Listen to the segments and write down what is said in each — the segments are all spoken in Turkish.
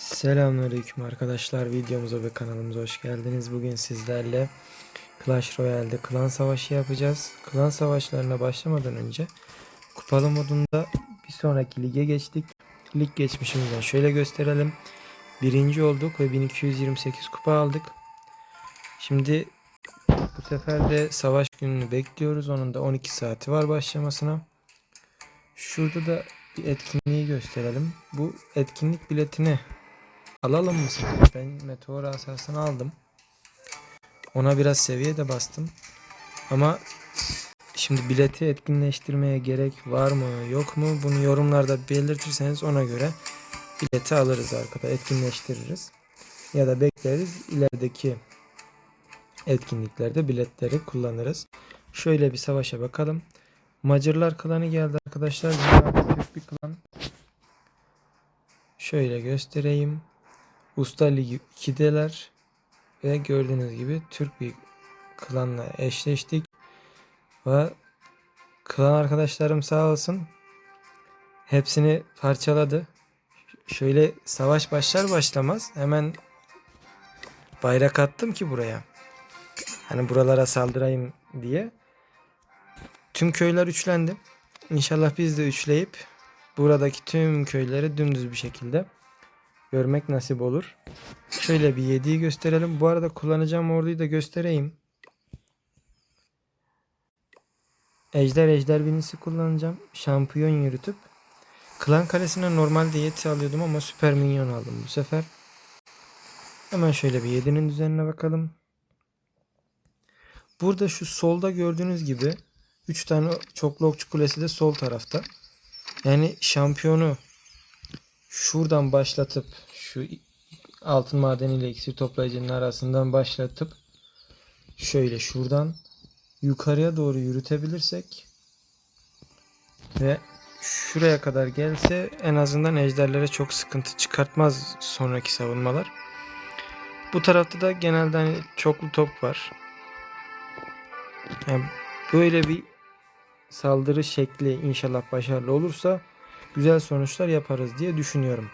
Selamünaleyküm arkadaşlar. Videomuza ve kanalımıza hoş geldiniz. Bugün sizlerle Clash Royale'de klan savaşı yapacağız. Klan savaşlarına başlamadan önce kupalı modunda bir sonraki lige geçtik. Lig geçmişimizden şöyle gösterelim. Birinci olduk ve 1228 kupa aldık. Şimdi bu sefer de savaş gününü bekliyoruz. Onun da 12 saati var başlamasına. Şurada da bir etkinliği gösterelim. Bu etkinlik biletini Alalım mı? Ben meteor asasını aldım. Ona biraz seviye de bastım. Ama şimdi bileti etkinleştirmeye gerek var mı yok mu bunu yorumlarda belirtirseniz ona göre bileti alırız arkada etkinleştiririz. Ya da bekleriz ilerideki etkinliklerde biletleri kullanırız. Şöyle bir savaşa bakalım. Macarlar klanı geldi arkadaşlar. Bir klan. Şöyle göstereyim. Usta Ligi 2'deler ve gördüğünüz gibi Türk bir klanla eşleştik. Ve klan arkadaşlarım sağ olsun hepsini parçaladı. Şöyle savaş başlar başlamaz hemen bayrak attım ki buraya. Hani buralara saldırayım diye. Tüm köyler üçlendi. İnşallah biz de üçleyip buradaki tüm köyleri dümdüz bir şekilde görmek nasip olur. Şöyle bir 7'yi gösterelim. Bu arada kullanacağım orduyu da göstereyim. Ejder ejder binisi kullanacağım. Şampiyon yürütüp Klan kalesine normalde yeti alıyordum ama süper minyon aldım bu sefer. Hemen şöyle bir 7'nin üzerine bakalım. Burada şu solda gördüğünüz gibi 3 tane çoklu okçu kulesi de sol tarafta. Yani şampiyonu şuradan başlatıp şu altın madeniyle iksir toplayıcının arasından başlatıp şöyle şuradan yukarıya doğru yürütebilirsek ve şuraya kadar gelse en azından ejderlere çok sıkıntı çıkartmaz sonraki savunmalar. Bu tarafta da genelde hani çoklu top var. Yani böyle bir saldırı şekli inşallah başarılı olursa güzel sonuçlar yaparız diye düşünüyorum.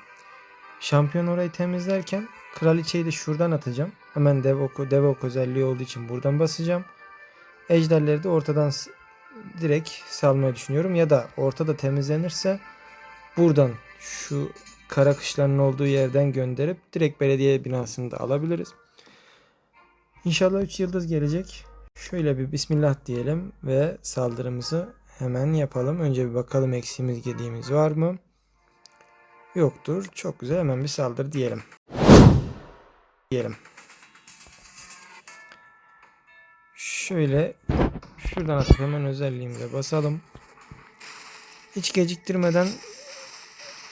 Şampiyon orayı temizlerken kraliçeyi de şuradan atacağım. Hemen dev oku, dev ok özelliği olduğu için buradan basacağım. Ejderleri de ortadan direkt salmayı düşünüyorum. Ya da ortada temizlenirse buradan şu kara kışlanın olduğu yerden gönderip direkt belediye binasını da alabiliriz. İnşallah 3 yıldız gelecek. Şöyle bir bismillah diyelim ve saldırımızı hemen yapalım. Önce bir bakalım eksiğimiz gediğimiz var mı? Yoktur. Çok güzel. Hemen bir saldır diyelim. Diyelim. Şöyle şuradan atıp hemen özelliğimize basalım. Hiç geciktirmeden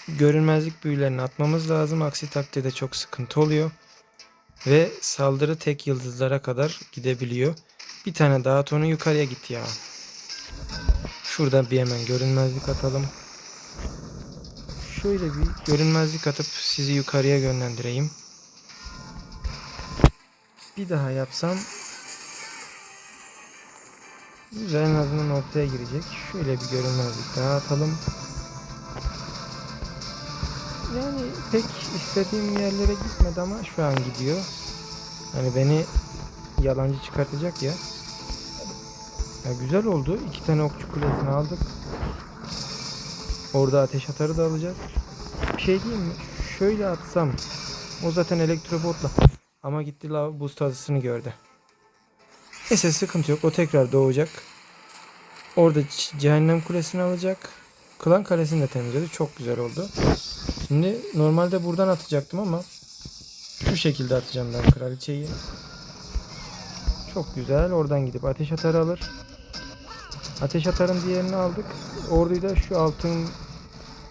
görünmezlik büyülerini atmamız lazım. Aksi takdirde çok sıkıntı oluyor. Ve saldırı tek yıldızlara kadar gidebiliyor. Bir tane daha tonu yukarıya git ya. Şuradan bir hemen görünmezlik atalım. Şöyle bir görünmezlik atıp sizi yukarıya yönlendireyim. Bir daha yapsam güzel en azından ortaya girecek. Şöyle bir görünmezlik daha atalım. Yani pek istediğim yerlere gitmedi ama şu an gidiyor. Hani beni yalancı çıkartacak ya. Ya güzel oldu. İki tane okçu kulesini aldık. Orada ateş atarı da alacağız. Bir şey diyeyim mi? Şöyle atsam. O zaten elektrobotla. Ama gitti la buz tazısını gördü. Neyse sıkıntı yok. O tekrar doğacak. Orada cehennem kulesini alacak. Klan kalesini de temizledi. Çok güzel oldu. Şimdi normalde buradan atacaktım ama şu şekilde atacağım ben kraliçeyi. Çok güzel. Oradan gidip ateş atarı alır. Ateş atarın diğerini aldık. Orduyu da şu altın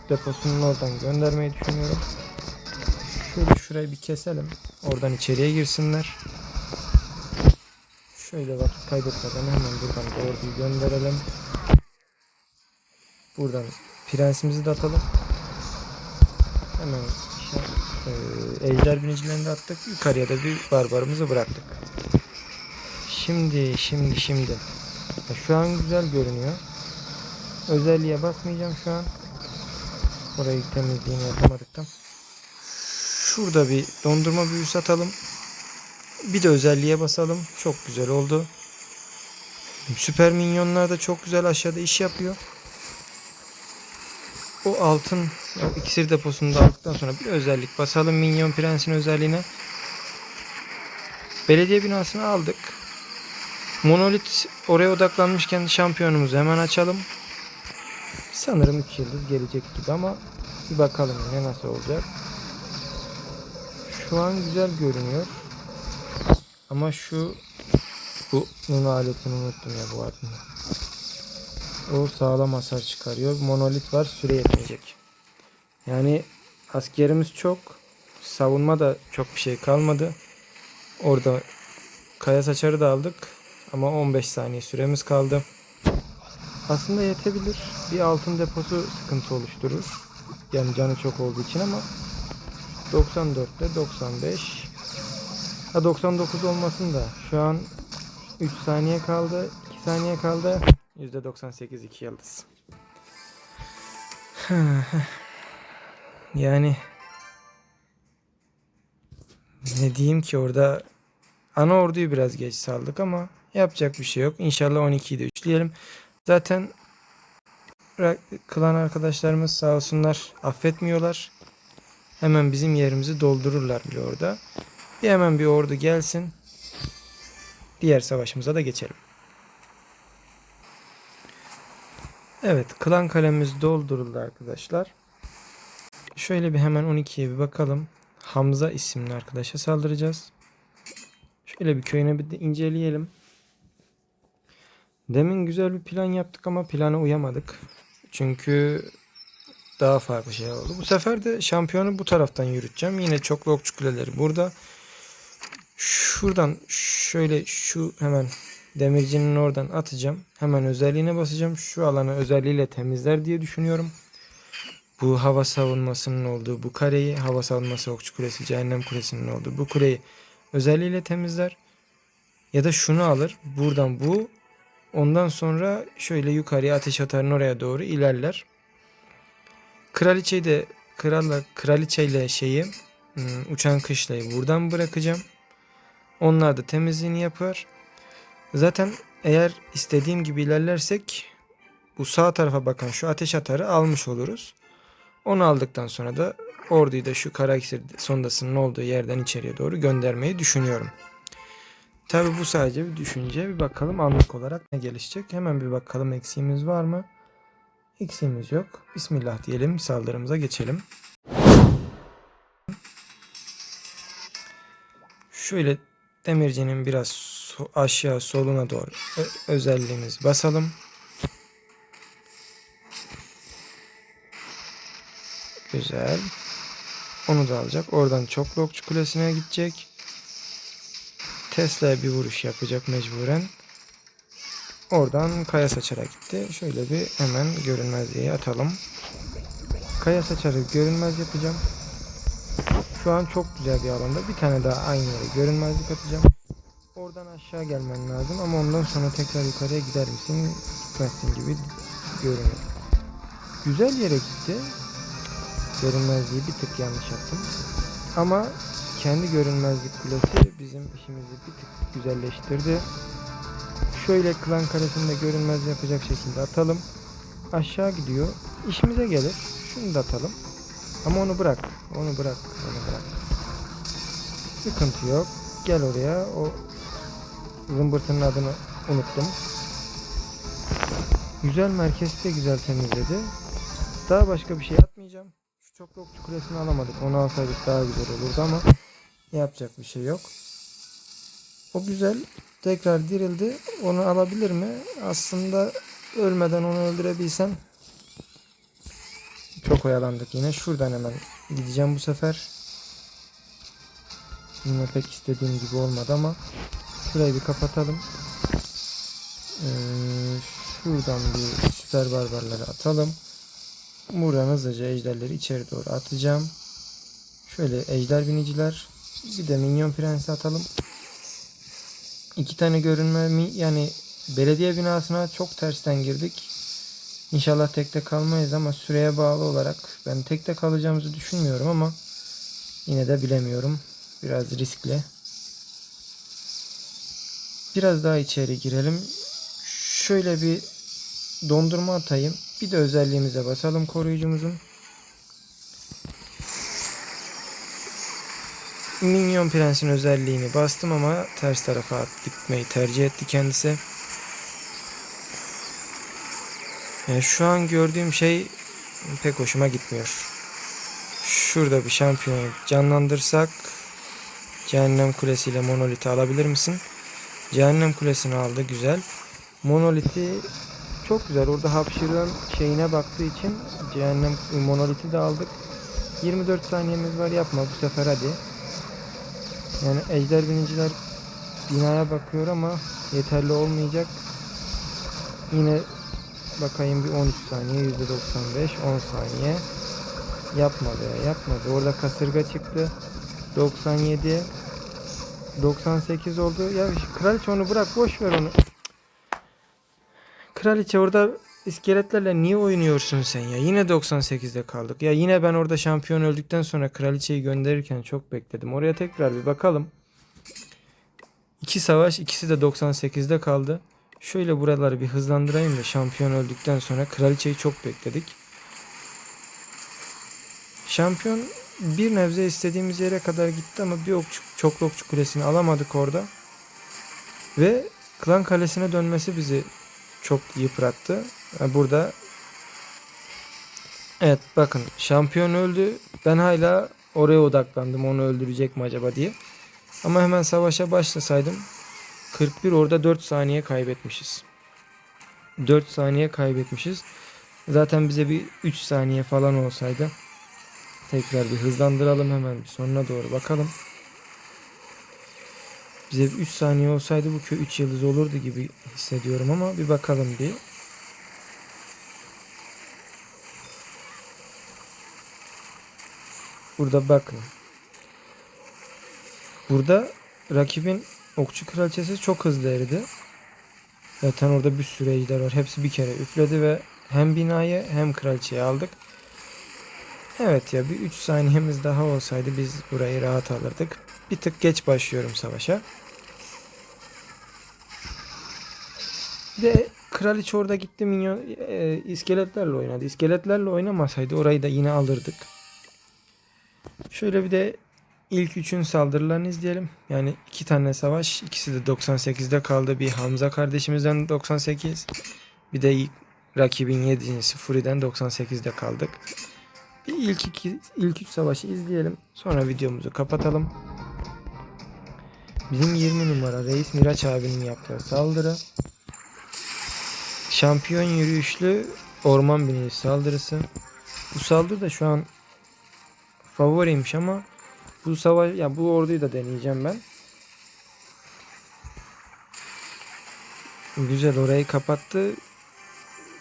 deposunun oradan göndermeyi düşünüyorum. Şöyle şurayı bir keselim. Oradan içeriye girsinler. Şöyle vakit kaybetmeden hemen buradan da orduyu gönderelim. Buradan prensimizi de atalım. Hemen e, ejder binicilerini de attık. Yukarıya da bir barbarımızı bıraktık. Şimdi, şimdi, şimdi. Ya Şu an güzel görünüyor. Özelliğe basmayacağım şu an. Orayı temizliğini yapamadıktan. Şurada bir dondurma büyüsü atalım. Bir de özelliğe basalım. Çok güzel oldu. Süper minyonlar da çok güzel aşağıda iş yapıyor. O altın iksir deposunu da aldıktan sonra bir özellik basalım minyon prensin özelliğine. Belediye binasını aldık. Monolit oraya odaklanmışken şampiyonumuzu hemen açalım. Sanırım 3 yıldız gelecek gibi ama bir bakalım ne nasıl olacak. Şu an güzel görünüyor. Ama şu bu bunun aletini unuttum ya bu arada. O sağlam hasar çıkarıyor. Monolit var süre yetmeyecek. Yani askerimiz çok. Savunma da çok bir şey kalmadı. Orada kaya saçarı da aldık. Ama 15 saniye süremiz kaldı. Aslında yetebilir. Bir altın deposu sıkıntı oluşturur. Yani canı çok olduğu için ama 94 ile 95 Ha 99 olmasın da şu an 3 saniye kaldı. 2 saniye kaldı. %98 2 yıldız. yani ne diyeyim ki orada ana orduyu biraz geç saldık ama yapacak bir şey yok. İnşallah 12'yi de üçleyelim. Zaten klan arkadaşlarımız sağ olsunlar affetmiyorlar. Hemen bizim yerimizi doldururlar bile orada. Bir hemen bir ordu gelsin. Diğer savaşımıza da geçelim. Evet, klan kalemiz dolduruldu arkadaşlar. Şöyle bir hemen 12'ye bir bakalım. Hamza isimli arkadaşa saldıracağız. Şöyle bir köyüne bir de inceleyelim. Demin güzel bir plan yaptık ama plana uyamadık. Çünkü daha farklı şey oldu. Bu sefer de şampiyonu bu taraftan yürüteceğim. Yine çoklu okçu kuleleri burada. Şuradan şöyle şu hemen demircinin oradan atacağım. Hemen özelliğine basacağım. Şu alanı özelliğiyle temizler diye düşünüyorum. Bu hava savunmasının olduğu bu kareyi, hava savunması okçu kulesi, cehennem kulesinin olduğu bu kuleyi özelliğiyle temizler. Ya da şunu alır. Buradan bu. Ondan sonra şöyle yukarıya ateş atarın oraya doğru ilerler. Kraliçeyi de kralla kraliçeyle şeyi hmm, uçan kışlayı buradan bırakacağım. Onlar da temizliğini yapar. Zaten eğer istediğim gibi ilerlersek bu sağ tarafa bakan şu ateş atarı almış oluruz. Onu aldıktan sonra da orduyu da şu kara iksir sondasının olduğu yerden içeriye doğru göndermeyi düşünüyorum. Tabi bu sadece bir düşünce. Bir bakalım anlık olarak ne gelişecek. Hemen bir bakalım eksiğimiz var mı? Eksiğimiz yok. Bismillah diyelim saldırımıza geçelim. Şöyle demircinin biraz aşağı soluna doğru ö- özelliğimizi basalım. Güzel. Onu da alacak. Oradan çoklu okçu kulesine gidecek. Tesla'ya bir vuruş yapacak mecburen. Oradan kaya saçara gitti. Şöyle bir hemen görünmezliğe atalım. Kaya saçarı görünmez yapacağım. Şu an çok güzel bir alanda. Bir tane daha aynı yere görünmezlik atacağım. Oradan aşağı gelmen lazım ama ondan sonra tekrar yukarıya gider misin? Gitmezsin gibi görünüyor. Güzel yere gitti. Görünmezliği bir tık yanlış yaptım. Ama kendi görünmezlik kulesi bizim işimizi bir tık güzelleştirdi. Şöyle klan karesinde görünmez yapacak şekilde atalım. Aşağı gidiyor. İşimize gelir. Şunu da atalım. Ama onu bırak. Onu bırak. Onu bırak. Sıkıntı yok. Gel oraya. O zımbırtının adını unuttum. Güzel merkezi de güzel temizledi. Daha başka bir şey atmayacağım. Şu çoklu okçu kulesini alamadık. Onu alsaydık daha güzel olurdu ama yapacak bir şey yok. O güzel. Tekrar dirildi. Onu alabilir mi? Aslında ölmeden onu öldürebilsem çok oyalandık yine. Şuradan hemen gideceğim bu sefer. Yine pek istediğim gibi olmadı ama şurayı bir kapatalım. Ee, şuradan bir süper barbarları atalım. Buradan hızlıca ejderleri içeri doğru atacağım. Şöyle ejder biniciler. Bir de minyon prensi atalım. İki tane görünme mi yani belediye binasına çok tersten girdik. İnşallah tekte kalmayız ama süreye bağlı olarak ben tekte kalacağımızı düşünmüyorum ama Yine de bilemiyorum. Biraz riskli. Biraz daha içeri girelim. Şöyle bir dondurma atayım. Bir de özelliğimize basalım koruyucumuzun. Minyon Prens'in özelliğini bastım ama ters tarafa gitmeyi tercih etti kendisi. Yani şu an gördüğüm şey pek hoşuma gitmiyor. Şurada bir şampiyon canlandırsak Cehennem Kulesi ile Monolith'i alabilir misin? Cehennem Kulesi'ni aldı güzel. Monolith'i çok güzel. Orada hapşırığın şeyine baktığı için Cehennem Monolith'i de aldık. 24 saniyemiz var yapma bu sefer hadi. Yani ejder biniciler binaya bakıyor ama yeterli olmayacak. Yine bakayım bir 13 saniye %95 10 saniye. Yapmadı yapmadı. Orada kasırga çıktı. 97 98 oldu. Ya kraliçe onu bırak boş ver onu. Kraliçe orada iskeletlerle niye oynuyorsun sen ya? Yine 98'de kaldık. Ya yine ben orada şampiyon öldükten sonra kraliçeyi gönderirken çok bekledim. Oraya tekrar bir bakalım. İki savaş ikisi de 98'de kaldı. Şöyle buraları bir hızlandırayım da şampiyon öldükten sonra kraliçeyi çok bekledik. Şampiyon bir nebze istediğimiz yere kadar gitti ama bir okçu, çoklu okçu kulesini alamadık orada. Ve klan kalesine dönmesi bizi çok yıprattı. Burada Evet bakın şampiyon öldü. Ben hala oraya odaklandım onu öldürecek mi acaba diye. Ama hemen savaşa başlasaydım 41 orada 4 saniye kaybetmişiz. 4 saniye kaybetmişiz. Zaten bize bir 3 saniye falan olsaydı tekrar bir hızlandıralım hemen bir sonuna doğru bakalım. Bize bir 3 saniye olsaydı bu köy 3 yıldız olurdu gibi hissediyorum ama bir bakalım bir. Burada bakın. Burada rakibin okçu kraliçesi çok hızlı eridi. Zaten orada bir sürü ejder var. Hepsi bir kere üfledi ve hem binayı hem kraliçeyi aldık. Evet ya bir 3 saniyemiz daha olsaydı biz burayı rahat alırdık. Bir tık geç başlıyorum savaşa. De kraliçe orada gitti minyon e, iskeletlerle oynadı. İskeletlerle oynamasaydı orayı da yine alırdık. Şöyle bir de ilk üçün saldırılarını izleyelim. Yani iki tane savaş. ikisi de 98'de kaldı. Bir Hamza kardeşimizden 98. Bir de rakibin 7.si Fury'den 98'de kaldık. Bir ilk iki, ilk üç savaşı izleyelim. Sonra videomuzu kapatalım. Bizim 20 numara Reis Miraç abinin yaptığı saldırı. Şampiyon yürüyüşlü orman binici saldırısı. Bu saldırı da şu an favoriymiş ama bu savaş ya bu orduyu da deneyeceğim ben. Güzel orayı kapattı.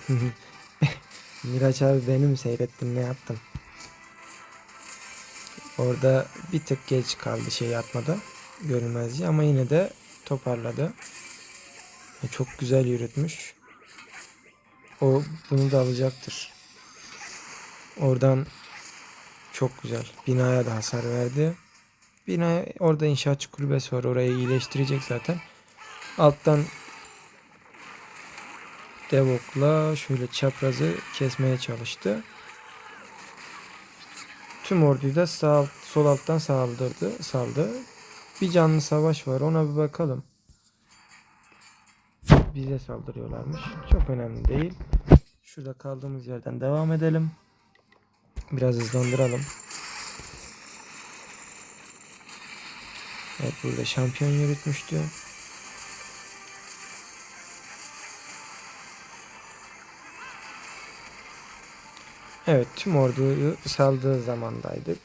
Miraç abi beni mi seyrettin ne yaptın? Orada bir tık geç kaldı şey atmadı. Görünmezce ama yine de toparladı. E, Çok güzel yürütmüş. O bunu da alacaktır. Oradan çok güzel. Binaya da hasar verdi. Bina orada inşaatçı kulübesi var. Orayı iyileştirecek zaten. Alttan Devok'la şöyle çaprazı kesmeye çalıştı. Tüm orduyu da sağ, sol alttan saldırdı, saldı. Bir canlı savaş var. Ona bir bakalım. Bize saldırıyorlarmış. Çok önemli değil. Şurada kaldığımız yerden devam edelim. Biraz hızlandıralım. Evet burada şampiyon yürütmüştü. Evet tüm orduyu saldığı zamandaydık.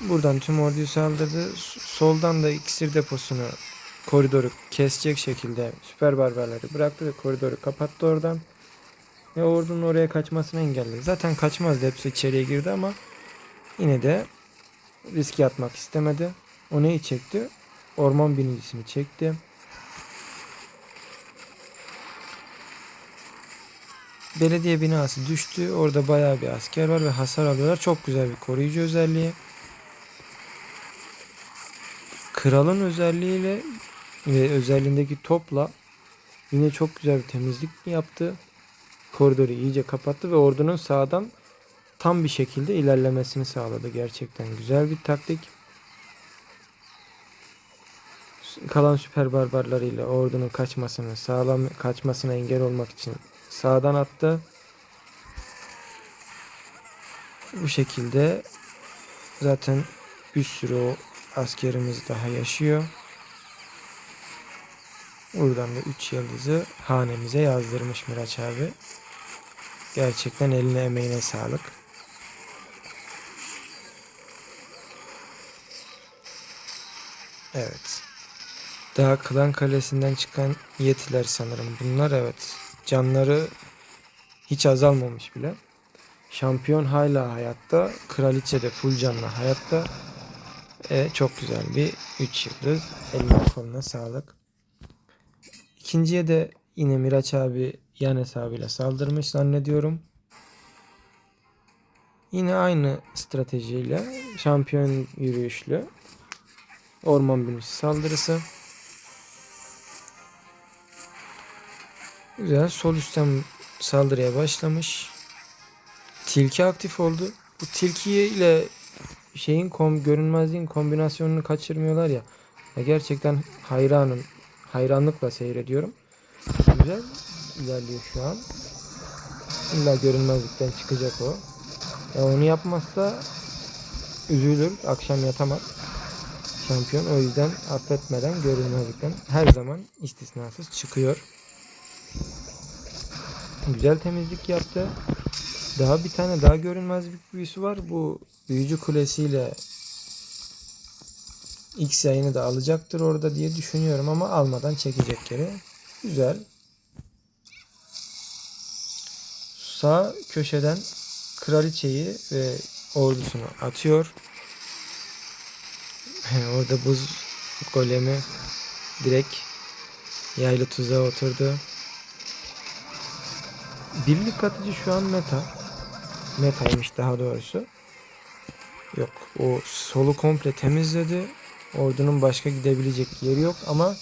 Buradan tüm orduyu saldırdı. Soldan da iksir deposunu koridoru kesecek şekilde süper barbarları bıraktı ve koridoru kapattı oradan. Ve ordunun oraya kaçmasını engelledi. Zaten kaçmazdı hepsi içeriye girdi ama yine de riske atmak istemedi. O neyi çekti? Orman binicisini çekti. Belediye binası düştü. Orada bayağı bir asker var ve hasar alıyorlar. Çok güzel bir koruyucu özelliği. kralın özelliğiyle ve özelliğindeki topla yine çok güzel bir temizlik yaptı. Koridoru iyice kapattı ve ordunun sağdan tam bir şekilde ilerlemesini sağladı. Gerçekten güzel bir taktik. Kalan süper barbarlarıyla ordunun kaçmasını sağlam kaçmasına engel olmak için sağdan attı. Bu şekilde zaten bir sürü o askerimiz daha yaşıyor. Buradan da 3 yıldızı hanemize yazdırmış Miraç abi. Gerçekten eline emeğine sağlık. Evet. Daha Klan Kalesi'nden çıkan yetiler sanırım. Bunlar evet. Canları hiç azalmamış bile. Şampiyon hala hayatta. Kraliçe de full canlı hayatta. E, çok güzel bir 3 yıldız. Eline koluna sağlık. İkinciye de yine Miraç abi yan hesabıyla saldırmış zannediyorum. Yine aynı stratejiyle şampiyon yürüyüşlü orman bölücüsü saldırısı. Güzel sol üstten saldırıya başlamış. Tilki aktif oldu. Bu tilki ile şeyin kom görünmezliğin kombinasyonunu kaçırmıyorlar ya. ya gerçekten hayranım. Hayranlıkla seyrediyorum. Güzel ilerliyor şu an. İlla görünmezlikten çıkacak o. Ya onu yapmazsa üzülür. Akşam yatamaz. Şampiyon o yüzden affetmeden görünmezlikten her zaman istisnasız çıkıyor. Güzel temizlik yaptı. Daha bir tane daha görünmezlik büyüsü var. Bu büyücü kulesiyle X yayını da alacaktır orada diye düşünüyorum ama almadan çekecek geri. Güzel. Sağ köşeden kraliçeyi ve ordusunu atıyor. Orada buz golemi direkt yaylı tuzağa oturdu. Birlik katıcı şu an meta. Metaymış daha doğrusu. Yok o solu komple temizledi. Ordunun başka gidebilecek yeri yok ama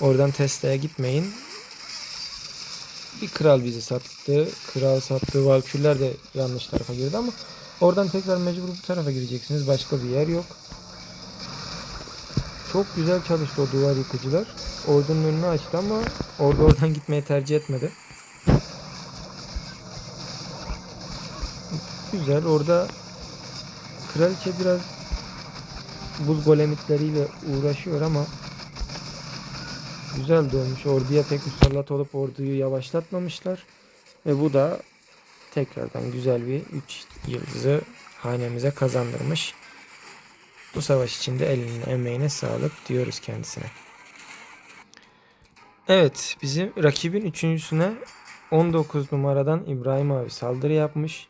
oradan Tesla'ya gitmeyin. Bir kral bizi sattı. Kral sattığı valkürler de yanlış tarafa girdi ama oradan tekrar mecbur bu tarafa gireceksiniz. Başka bir yer yok. Çok güzel çalıştı o duvar yıkıcılar. Ordunun önünü açtı ama orada oradan gitmeyi tercih etmedi. Güzel orada kraliçe biraz buz golemitleriyle uğraşıyor ama güzel dönmüş. Orduya pek musallat olup orduyu yavaşlatmamışlar. Ve bu da tekrardan güzel bir 3 yıldızı hanemize kazandırmış. Bu savaş içinde eline emeğine sağlık diyoruz kendisine. Evet bizim rakibin üçüncüsüne 19 numaradan İbrahim abi saldırı yapmış.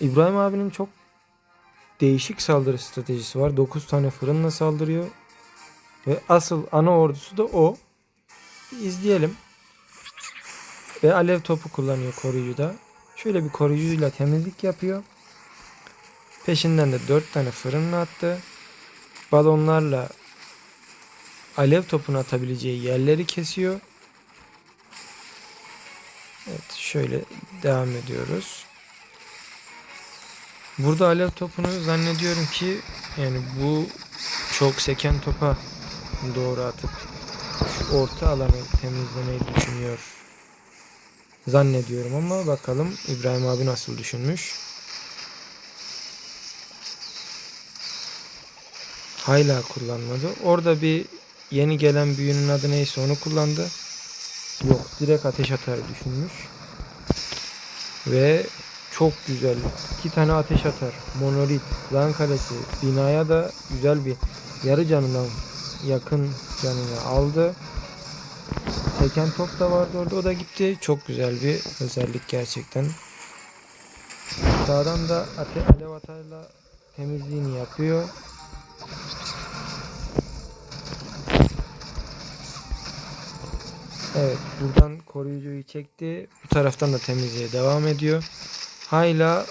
İbrahim abinin çok değişik saldırı stratejisi var. 9 tane fırınla saldırıyor. Ve asıl ana ordusu da o. Bir izleyelim. Ve alev topu kullanıyor koruyucuda. Şöyle bir koruyucuyla temizlik yapıyor. Peşinden de 4 tane fırınla attı. Balonlarla alev topunu atabileceği yerleri kesiyor. Evet şöyle devam ediyoruz. Burada alev topunu zannediyorum ki yani bu çok seken topa doğru atıp şu orta alanı temizlemeyi düşünüyor. Zannediyorum ama bakalım İbrahim abi nasıl düşünmüş. Hala kullanmadı. Orada bir yeni gelen büyünün adı neyse onu kullandı. Yok direkt ateş atar düşünmüş. Ve çok güzel. İki tane ateş atar. Monolit, lan kalesi. Binaya da güzel bir yarı canından yakın canını aldı. Seken top da vardı orada. O da gitti. Çok güzel bir özellik gerçekten. Sağdan da ate alev atarla temizliğini yapıyor. Evet buradan koruyucuyu çekti. Bu taraftan da temizliğe devam ediyor. Hala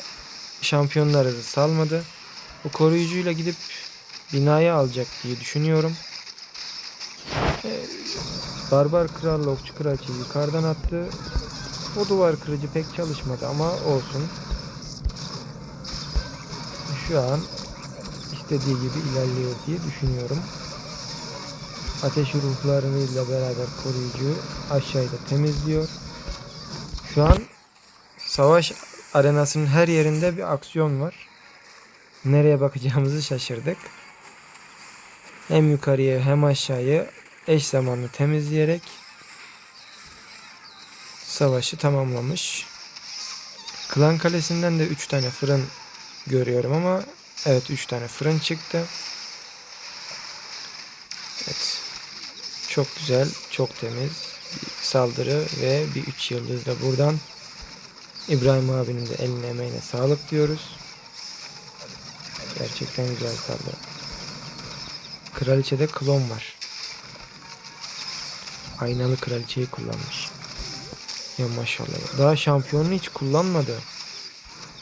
şampiyonları da salmadı. Bu koruyucuyla gidip binayı alacak diye düşünüyorum. Barbar Kral'la Okçu Kraliçeyi yukarıdan attı. O duvar kırıcı pek çalışmadı ama olsun. Şu an istediği gibi ilerliyor diye düşünüyorum. Ateş ruhlarıyla beraber koruyucu aşağıda temizliyor. Şu an savaş arenasının her yerinde bir aksiyon var. Nereye bakacağımızı şaşırdık. Hem yukarıya hem aşağıyı eş zamanlı temizleyerek savaşı tamamlamış. Klan Kalesi'nden de 3 tane fırın görüyorum ama evet 3 tane fırın çıktı. Evet. Çok güzel, çok temiz bir saldırı ve bir 3 yıldız da buradan İbrahim abinin de eline emeğine sağlık diyoruz. Gerçekten güzel saldırı. Kraliçede klon var. Aynalı kraliçeyi kullanmış. Ya maşallah. Daha şampiyonu hiç kullanmadı.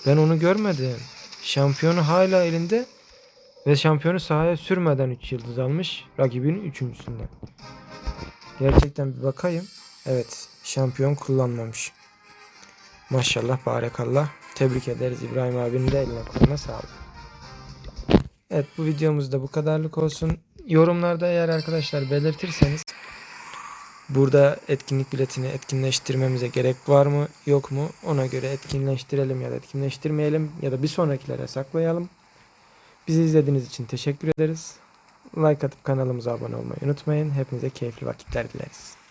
Ben onu görmedim. Şampiyonu hala elinde ve şampiyonu sahaya sürmeden 3 yıldız almış. Rakibinin üçüncüsünden. Gerçekten bir bakayım. Evet. Şampiyon kullanmamış. Maşallah barekallah. Tebrik ederiz İbrahim abinin de eline koluna sağlık. Evet bu videomuz da bu kadarlık olsun. Yorumlarda eğer arkadaşlar belirtirseniz burada etkinlik biletini etkinleştirmemize gerek var mı yok mu ona göre etkinleştirelim ya da etkinleştirmeyelim ya da bir sonrakilere saklayalım. Bizi izlediğiniz için teşekkür ederiz. Like atıp kanalımıza abone olmayı unutmayın. Hepinize keyifli vakitler dileriz.